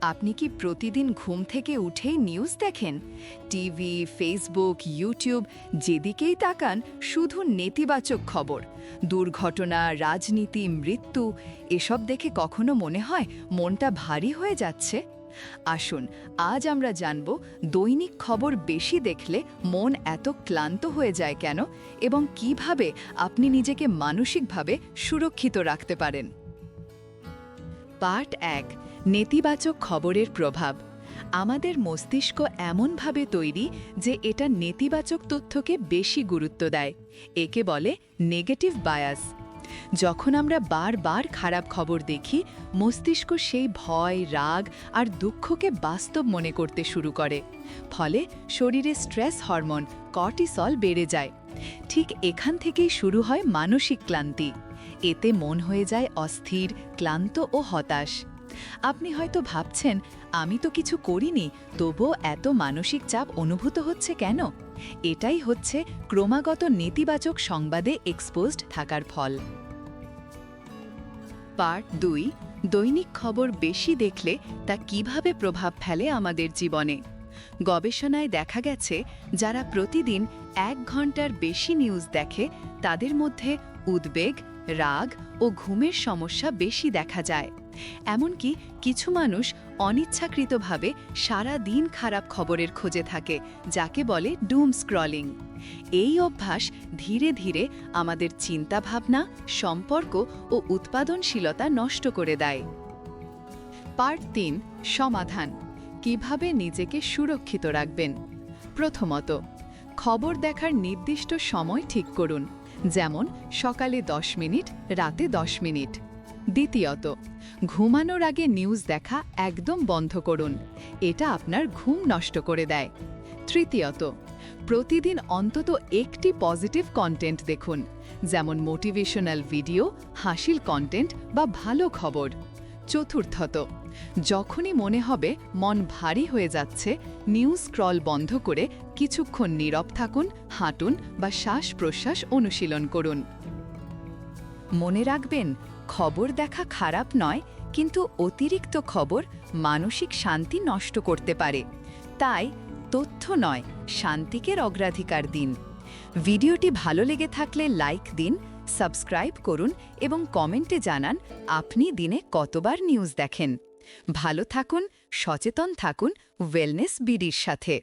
আপনি কি প্রতিদিন ঘুম থেকে উঠেই নিউজ দেখেন? টিভি ফেসবুক ইউটিউব যেদিকেই তাকান, শুধু নেতিবাচক খবর। দুর্ঘটনা, রাজনীতি, মৃত্যু, এসব দেখে কখনো মনে হয় মনটা ভারী হয়ে যাচ্ছে? আসুন, আজ আমরা জানব দৈনিক খবর বেশি দেখলে মন এত ক্লান্ত হয়ে যায় কেন এবং কীভাবে আপনি নিজেকে মানসিকভাবে সুরক্ষিত রাখতে পারেন। পার্ট এক, নেতিবাচক খবরের প্রভাব। আমাদের মস্তিষ্ক এমনভাবে তৈরি যে এটা নেতিবাচক তথ্যকে বেশি গুরুত্ব দেয়। একে বলে নেগেটিভ বায়াস যখন আমরা বারবার খারাপ খবর দেখি, মস্তিষ্ক সেই ভয়, রাগ আর দুঃখকে বাস্তব মনে করতে শুরু করে। ফলে শরীরে স্ট্রেস হরমোন কর্টিসল বেড়ে যায়। ঠিক এখান থেকেই শুরু হয় মানসিক ক্লান্তি। এতে মন হয়ে যায় অস্থির, ক্লান্ত ও হতাশ। আপনি হয়তো ভাবছেন, আমি তো কিছু করিনি, তবুও এত মানসিক চাপ অনুভূত হচ্ছে কেন? এটাই হচ্ছে ক্রমাগত নেতিবাচক সংবাদে এক্সপোজড থাকার ফল। পার্ট দুই, দৈনিক খবর বেশি দেখলে তা কীভাবে প্রভাব ফেলে আমাদের জীবনে? গবেষণায় দেখা গেছে, যারা প্রতিদিন এক ঘণ্টার বেশি নিউজ দেখে, তাদের মধ্যে উদ্বেগ রাগ ও ঘুমের সমস্যা বেশি দেখা যায়। এমনকি কিছু মানুষ অনিচ্ছাকৃতভাবে সারা দিন খারাপ খবরের খোঁজে থাকে, যাকে বলে ডুম স্ক্রলিং এই অভ্যাস ধীরে ধীরে আমাদের চিন্তাভাবনা, সম্পর্ক ও উৎপাদনশীলতা নষ্ট করে দেয়। পার্ট তিন, সমাধান। কীভাবে নিজেকে সুরক্ষিত রাখবেন? প্রথমত, খবর দেখার নির্দিষ্ট সময় ঠিক করুন। যেমন সকালে 10 মিনিট, রাতে 10 মিনিট। দ্বিতীয়ত, ঘুমানোর আগে নিউজ দেখা একদম বন্ধ করুন। এটা আপনার ঘুম নষ্ট করে দেয়। তৃতীয়ত, প্রতিদিন অন্তত একটি পজিটিভ কন্টেন্ট দেখুন। যেমন মোটিভেশনাল ভিডিও হাসিল কন্টেন্ট বা ভালো খবর। চতুর্থত। যখনই মনে হবে মন ভারী হয়ে যাচ্ছে নিউজ স্ক্রল বন্ধ করে কিছুক্ষণ নীরব থাকুন, হাঁটুন বা শ্বাস প্রশ্বাস অনুশীলন করুন। মনে রাখবেন, খবর দেখা খারাপ নয়, কিন্তু অতিরিক্ত খবর মানসিক শান্তি নষ্ট করতে পারে। তাই তথ্য নয়, শান্তিকের অগ্রাধিকার দিন। ভিডিওটি ভালো লেগে থাকলে লাইক দিন সাবস্ক্রাইব করুন এবং কমেন্টে জানান আপনি দিনে কতবার নিউজ দেখেন। ভালো থাকুন, সচেতন থাকুন ওয়েলনেস বিডির সাথে।